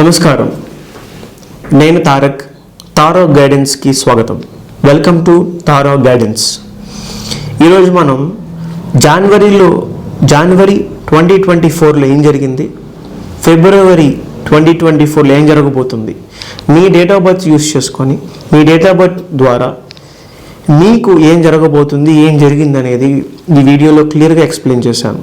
నమస్కారం. నేను తారక్ తారో గైడెన్స్కి స్వాగతం. వెల్కమ్ టు తారో గైడెన్స్ ఈరోజు మనం జనవరిలో జనవరి ట్వంటీ ట్వంటీ ఫోర్లో ఏం జరిగింది? ఫిబ్రవరి ట్వంటీ ట్వంటీ ఫోర్లో ఏం జరగబోతుంది? మీ డేట్ ఆఫ్ బర్త్ యూస్ చేసుకొని మీ డేట్ ఆఫ్ బర్త్ ద్వారా మీకు ఏం జరగబోతుంది ఏం జరిగింది అనేది ఈ వీడియోలో క్లియర్గా ఎక్స్ప్లెయిన్ చేశాను.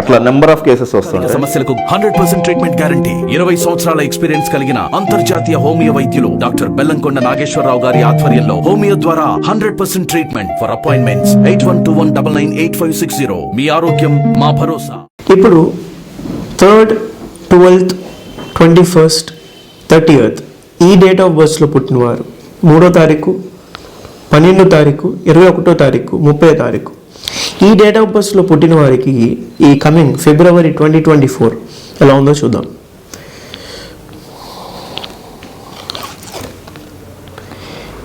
అట్లా నెంబర్ ఆఫ్ కేసెస్ వస్తుంటాయి. సమస్యలకు హండ్రెడ్ పర్సెంట్ ట్రీట్మెంట్ గ్యారంటీ ఇరవై సంవత్సరాల ఎక్స్పీరియన్స్ కలిగిన అంతర్జాతీయ హోమియో వైద్యులు డాక్టర్ బెల్లంకొండ నాగేశ్వరరావు గారి ఆధ్వర్యంలో హోమియో ద్వారా hundred percent treatment for appointments eight one two one double nine eight five six zero మీ ఆరోగ్యం మా భరోసా. ఇప్పుడు third twelfth twenty first thirtieth ఈ డేట్ ఆఫ్ బర్త్స్లో పుట్టినవారు. మూడో తారీఖు పన్నెండో తారీఖు ఇరవై ఒకటో తారీఖు ముప్పై తారీఖు. ఈ డేట్ ఆఫ్ బర్త్లో పుట్టిన వారికి ఈ coming February twenty twenty four ఎలా ఉందో చూద్దాం.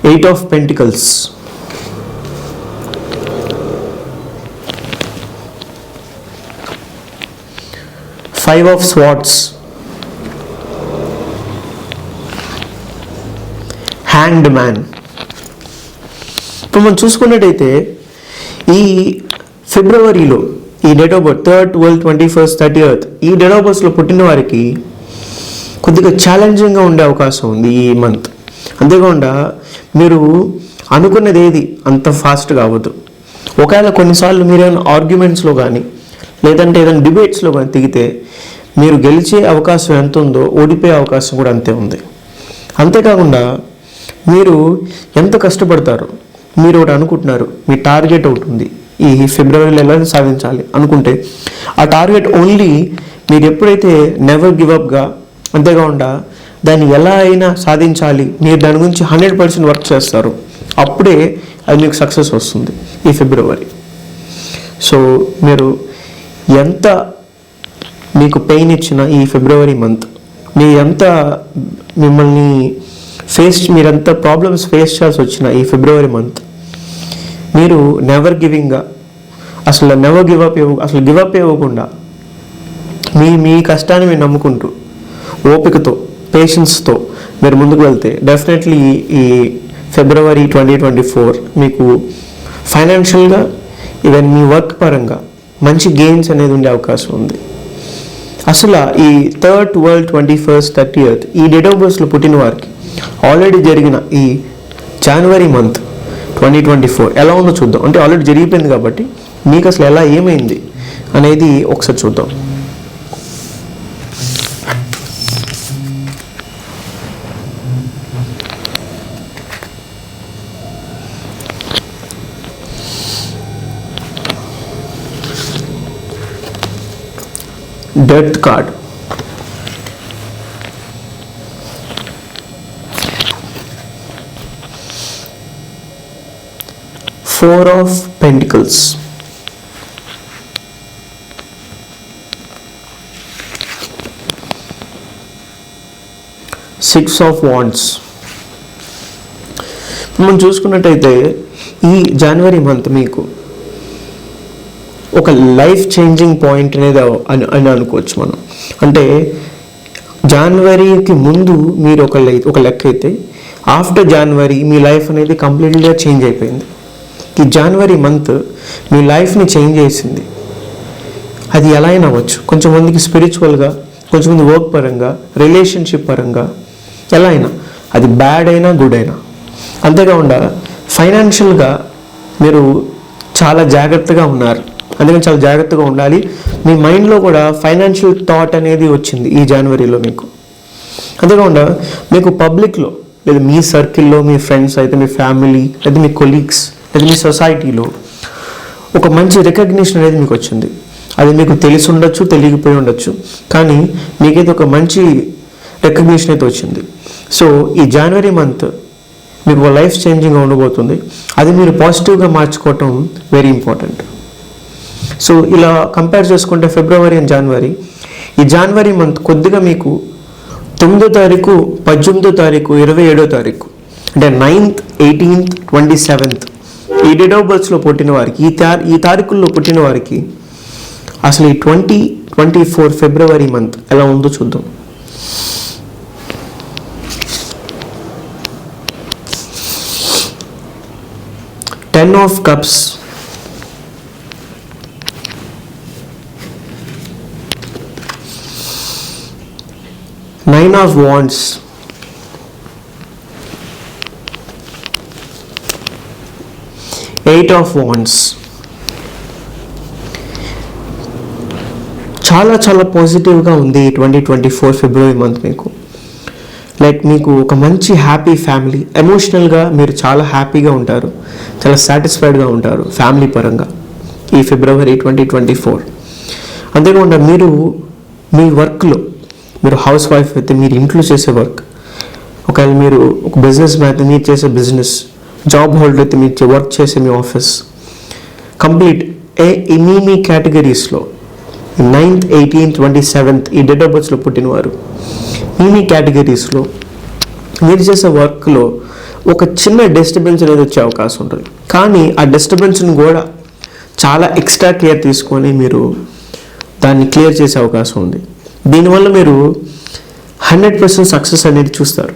Eight of pentacles five of swords hanged man ఇప్పుడు మనం చూసుకున్నట్టయితే ఈ ఫిబ్రవరిలో ఈ date of birth third twelve twenty first thirtieth ఈ డేట్ ఆఫ్ బర్త్లో పుట్టిన వారికి కొద్దిగా ఛాలెంజింగ్గా ఉండే అవకాశం ఉంది ఈ మంత్ అంతేకాకుండా మీరు అనుకున్నది ఏది అంత ఫాస్ట్గా అవ్వదు ఒకవేళ కొన్నిసార్లు మీరు ఏమైనా ఆర్గ్యుమెంట్స్లో కానీ లేదంటే ఏదైనా డిబేట్స్లో కానీ దిగితే మీరు గెలిచే అవకాశం ఎంత ఉందో ఓడిపోయే అవకాశం కూడా అంతే ఉంది. అంతేకాకుండా మీరు ఎంత కష్టపడతారు మీరు ఒకటి అనుకుంటున్నారు మీ టార్గెట్ ఒకటి ఉంది. ఈ ఫిబ్రవరిలో ఎలా సాధించాలి అనుకుంటే ఆ టార్గెట్ ఓన్లీ మీరు ఎప్పుడైతే నెవర్ గివ్ అప్గా అంతేకాకుండా దాన్ని ఎలా అయినా సాధించాలి మీరు దాని గురించి హండ్రెడ్ పర్సెంట్ వర్క్ చేస్తారు అప్పుడే అది మీకు సక్సెస్ వస్తుంది ఈ ఫిబ్రవరి. సో మీరు ఎంత మీకు పెయిన్ ఇచ్చిన ఈ ఫిబ్రవరి మంత్ మీ ఎంత మిమ్మల్ని ఫేస్ మీరెంత ప్రాబ్లమ్స్ ఫేస్ చేయాల్సి వచ్చిన ఈ ఫిబ్రవరి మంత్ మీరు నెవర్ గివింగ్గా అసలు నెవర్ గివ్ అప్ ఇవ్వ అసలు గివ్ అప్ ఇవ్వకుండా మీ మీ కష్టాన్ని మీరు నమ్ముకుంటూ ఓపికతో పేషెన్స్తో మీరు ముందుకు వెళ్తే డెఫినెట్లీ ఈ ఫిబ్రవరి ట్వంటీ ట్వంటీ ఫోర్ మీకు ఫైనాన్షియల్గా ఈవెన్ మీ వర్క్ పరంగా మంచి గెయిన్స్ అనేది ఉండే అవకాశం ఉంది. అసలు ఈ third twelve twenty first thirtieth ఈ డేట్ ఆఫ్ బర్త్స్లో పుట్టిన వారికి ఆల్రెడీ జరిగిన ఈ January month twenty twenty four ఎలా ఉందో చూద్దాం. అంటే ఆల్రెడీ జరిగిపోయింది కాబట్టి మీకు అసలు ఎలా ఏమైంది అనేది ఒకసారి చూద్దాం. Death card. Four of pentacles six of wands మనం చూసుకున్నట్టయితే ఈ జనవరి మంత్ మీకు ఒక లైఫ్ చేంజింగ్ పాయింట్ అనేది అని అని అనుకోవచ్చు మనం. అంటే జనవరికి ముందు మీరు ఒక లైఫ్ ఒక లెక్క అయితే ఆఫ్టర్ జనవరి మీ లైఫ్ అనేది కంప్లీట్గా చేంజ్ అయిపోయింది. ఈ జనవరి మంత్ మీ లైఫ్ని చేంజ్ చేసింది. అది ఎలా అయినా అవ్వచ్చు. కొంచెం మందికి స్పిరిచువల్గా కొంచెం మంది వర్క్ పరంగా రిలేషన్షిప్ పరంగా ఎలా అయినా. అది బ్యాడ్ అయినా గుడ్ అయినా. అంతేకాకుండా ఫైనాన్షియల్గా మీరు చాలా జాగ్రత్తగా ఉన్నారు. అందుకని చాలా జాగ్రత్తగా ఉండాలి. మీ మైండ్లో కూడా ఫైనాన్షియల్ థాట్ అనేది వచ్చింది ఈ జనవరిలో మీకు. అంతేకాకుండా మీకు పబ్లిక్లో లేదా మీ సర్కిల్లో మీ ఫ్రెండ్స్ అయితే మీ ఫ్యామిలీ లేదా మీ కొలీగ్స్ లేదా మీ సొసైటీలో ఒక మంచి రికగ్నిషన్ అనేది మీకు వచ్చింది. అది మీకు తెలిసి ఉండొచ్చు తెలియకపోయి ఉండొచ్చు. కానీ మీకైతే ఒక మంచి రికగ్నిషన్ అయితే వచ్చింది. సో ఈ జనవరి మంత్ మీకు లైఫ్ చేంజింగ్గా ఉండబోతుంది. అది మీరు పాజిటివ్గా మార్చుకోవటం వెరీ ఇంపార్టెంట్ సో ఇలా కంపేర్ చేసుకుంటే ఫిబ్రవరి అండ్ జనవరి ఈ జనవరి మంత్ కొద్దిగా మీకు తొమ్మిదో తారీఖు పద్దెనిమిదో తారీఖు ఇరవై ఏడో తారీఖు అంటే నైన్త్ ఎయిటీన్త్ ట్వంటీ సెవెంత్ ఈ డేట్ ఆఫ్ బర్త్స్లో పుట్టిన వారికి ఈ తా ఈ తారీఖుల్లో పుట్టిన వారికి అసలు ఈ twenty twenty four February month ఎలా ఉందో చూద్దాం. Ten of cups nine of wands eight of wands చాలా చాలా పాజిటివ్గా ఉంది twenty twenty four February month మీకు. లైక్ మీకు ఒక మంచి హ్యాపీ ఫ్యామిలీ ఎమోషనల్గా మీరు చాలా హ్యాపీగా ఉంటారు. చాలా సాటిస్ఫైడ్గా ఉంటారు ఫ్యామిలీ పరంగా ఈ ఫిబ్రవరి ట్వంటీ ట్వంటీ ఫోర్ అంతేకాకుండా మీరు మీ వర్క్లో మీరు హౌస్ వైఫ్ అయితే మీరు ఇంట్లో చేసే వర్క్ ఒకవేళ మీరు ఒక బిజినెస్ మ్యాన్ అయితే మీరు చేసే బిజినెస్ జాబ్ హోల్డర్ అయితే మీరు వర్క్ చేసే మీ ఆఫీస్ కంప్లీట్ ఏ ఈ మీ మీ కేటగిరీస్లో నైన్త్ ఎయిటీన్త్ ట్వంటీ సెవెంత్ ఈ డేట్ ఆఫ్ బర్త్స్లో పుట్టినవారు. మీ మీ కేటగిరీస్లో మీరు చేసే వర్క్లో ఒక చిన్న డిస్టర్బెన్స్ అనేది వచ్చే అవకాశం ఉంటుంది. కానీ ఆ డిస్టర్బెన్స్ని కూడా చాలా ఎక్స్ట్రా కేర్ తీసుకొని మీరు దాన్ని క్లియర్ చేసే అవకాశం ఉంది. దీనివల్ల మీరు హండ్రెడ్ పర్సెంట్ సక్సెస్ అనేది చూస్తారు.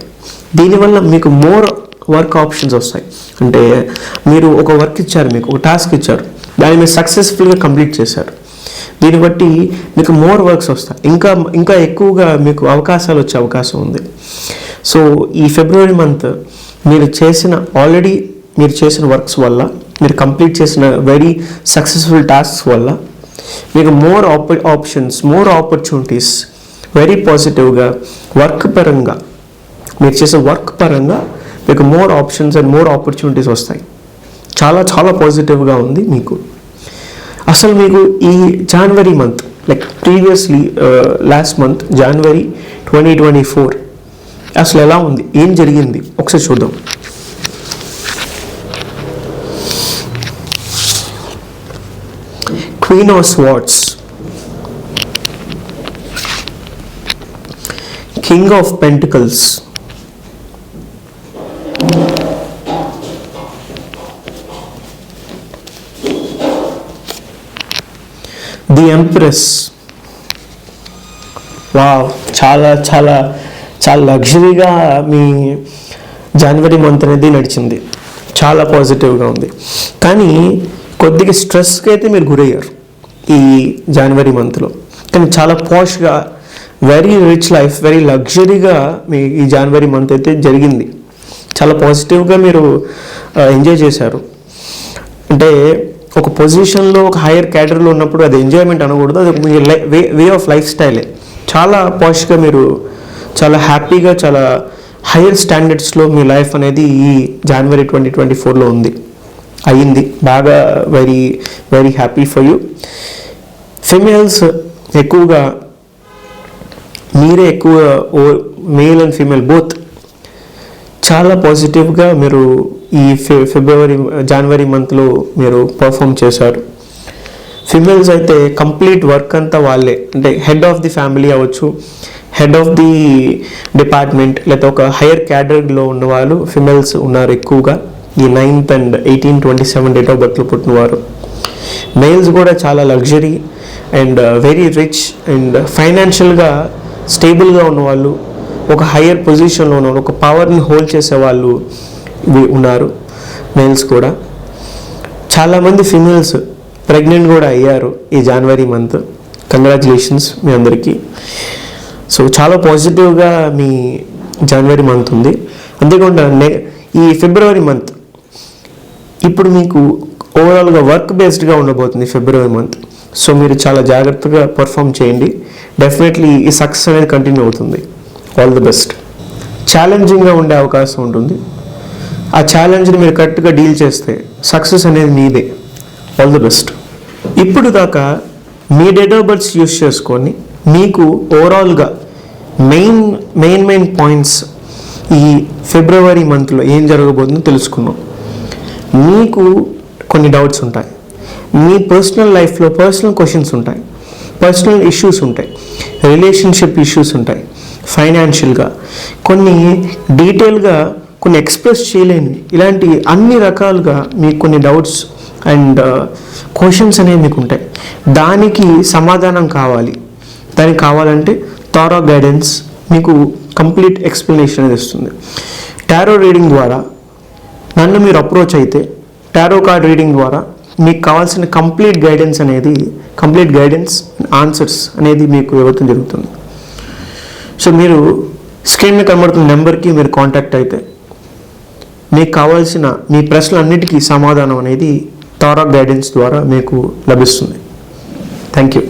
దీనివల్ల మీకు మోర్ వర్క్ ఆప్షన్స్ వస్తాయి. అంటే మీరు ఒక వర్క్ ఇచ్చారు మీకు ఒక టాస్క్ ఇచ్చారు దాన్ని మీరు సక్సెస్ఫుల్గా కంప్లీట్ చేశారు. దీన్ని బట్టి మీకు మోర్ వర్క్స్ వస్తాయి. ఇంకా ఇంకా ఎక్కువగా మీకు అవకాశాలు వచ్చే అవకాశం ఉంది. సో ఈ ఫిబ్రవరి మంత్ మీరు చేసిన ఆల్రెడీ మీరు చేసిన వర్క్స్ వల్ల మీరు కంప్లీట్ చేసిన వెరీ సక్సెస్ఫుల్ టాస్క్స్ వల్ల మీకు more op options more opportunities very పాజిటివ్గా వర్క్ పరంగా మీరు చేసే వర్క్ పరంగా మీకు more options and more opportunities వస్తాయి. చాలా చాలా పాజిటివ్గా ఉంది మీకు. అసలు మీకు ఈ January month like previously last month January twenty twenty four అసలు ఎలా ఉంది? ఏం జరిగింది? ఒకసారి చూద్దాం. Queen of swords king of pentacles the empress wow చాలా చాలా చాలా లగ్జరీగా మీ జనవరి మంత్ అనేది నడిచింది. చాలా పాజిటివ్గా ఉంది. కానీ కొద్దిగా స్ట్రెస్కి అయితే మీరు గురయ్యారు ఈ జనవరి మంత్లో కానీ చాలా పాష్గా వెరీ రిచ్ లైఫ్ వెరీ లగ్జరీగా మీ ఈ జనవరి మంత్ అయితే జరిగింది. చాలా పాజిటివ్గా మీరు uh, ఎంజాయ్ చేశారు. అంటే ఒక పొజిషన్లో ఒక హైయర్ క్యాటరీలో ఉన్నప్పుడు అది ఎంజాయ్మెంట్ అనకూడదు. అది మీ వే వే ఆఫ్ లైఫ్ స్టైలే చాలా పాష్గా మీరు చాలా హ్యాపీగా చాలా హైయర్ స్టాండర్డ్స్లో మీ లైఫ్ అనేది ఈ జనవరి ట్వంటీ ట్వంటీ ఫోర్లో ఉంది. అయ్యింది. బాగా very very happy for you females ఎక్కువగా మీరే ఎక్కువ ఓ మేల్ అండ్ ఫీమేల్ బోత్ చాలా పాజిటివ్గా మీరు ఈ ఫి ఫిబ్రవరి జనవరి మంత్లో మీరు పర్ఫామ్ చేశారు. ఫిమేల్స్ అయితే కంప్లీట్ వర్క్ అంతా వాళ్ళే. అంటే హెడ్ ఆఫ్ ది ఫ్యామిలీ అవ్వచ్చు హెడ్ ఆఫ్ ది డిపార్ట్మెంట్ లేదా ఒక హైయర్ క్యాడర్లో ఉన్న వాళ్ళు ఫిమేల్స్ ఉన్నారు ఎక్కువగా. ఈ ninth and eighteen twenty seven date of బర్త్లో పుట్టినవారు. మేల్స్ కూడా చాలా luxury and very rich and ఫైనాన్షియల్గా స్టేబుల్గా ఉన్నవాళ్ళు. ఒక హయ్యర్ పొజిషన్లో ఉన్నవాళ్ళు ఒక పవర్ని హోల్డ్ చేసే వాళ్ళు ఉన్నారు మేల్స్ కూడా. చాలామంది ఫిమేల్స్ ప్రెగ్నెంట్ కూడా అయ్యారు ఈ జనవరి మంత్ కంగ్రాచులేషన్స్ మీ అందరికీ. సో చాలా పాజిటివ్గా మీ జనవరి మంత్ ఉంది. అంతేకాకుండా నె ఈ ఫిబ్రవరి మంత్ ఇప్పుడు మీకు ఓవరాల్గా వర్క్ బేస్డ్గా ఉండబోతుంది ఫిబ్రవరి మంత్ సో మీరు చాలా జాగ్రత్తగా పర్ఫామ్ చేయండి. డెఫినెట్లీ ఈ సక్సెస్ అనేది కంటిన్యూ అవుతుంది. ఆల్ ది బెస్ట్ ఛాలెంజింగ్గా ఉండే అవకాశం ఉంటుంది. ఆ ఛాలెంజ్ని మీరు కరెక్ట్గా డీల్ చేస్తే సక్సెస్ అనేది మీదే ఆల్ ది బెస్ట్ ఇప్పుడు దాకా మీ డేట్ ఆఫ్ బర్త్స్ యూస్ చేసుకొని మీకు ఓవరాల్గా మెయిన్ మెయిన్ మెయిన్ పాయింట్స్ ఈ ఫిబ్రవరి మంత్లో ఏం జరగబోతుందో తెలుసుకున్నాం మీకు కొన్ని డౌట్స్ ఉంటాయి. మీ పర్సనల్ లైఫ్లో పర్సనల్ క్వశ్చన్స్ ఉంటాయి. పర్సనల్ ఇష్యూస్ ఉంటాయి. రిలేషన్షిప్ ఇష్యూస్ ఉంటాయి. ఫైనాన్షియల్గా కొన్ని డీటెయిల్గా కొన్ని ఎక్స్ప్రెస్ చేయలేని ఇలాంటి అన్ని రకాలుగా మీకు కొన్ని డౌట్స్ అండ్ క్వశ్చన్స్ అనేవి మీకు ఉంటాయి. దానికి సమాధానం కావాలి. దానికి కావాలంటే తారా గైడెన్స్ మీకు కంప్లీట్ ఎక్స్ప్లెనేషన్ అనేది ఇస్తుంది టారో రీడింగ్ ద్వారా నన్ను మీరు అప్రోచ్ అయితే టారో కార్డ్ రీడింగ్ ద్వారా మీకు కావాల్సిన కంప్లీట్ గైడెన్స్ అనేది కంప్లీట్ గైడెన్స్ ఆన్సర్స్ అనేది మీకు ఇవ్వటం జరుగుతుంది. సో మీరు స్క్రీన్ మీద కనబడుతున్న నెంబర్కి మీరు కాంటాక్ట్ అయితే మీకు కావాల్సిన మీ ప్రశ్నలన్నిటికీ సమాధానం అనేది తారా గైడెన్స్ ద్వారా మీకు లభిస్తుంది. Thank you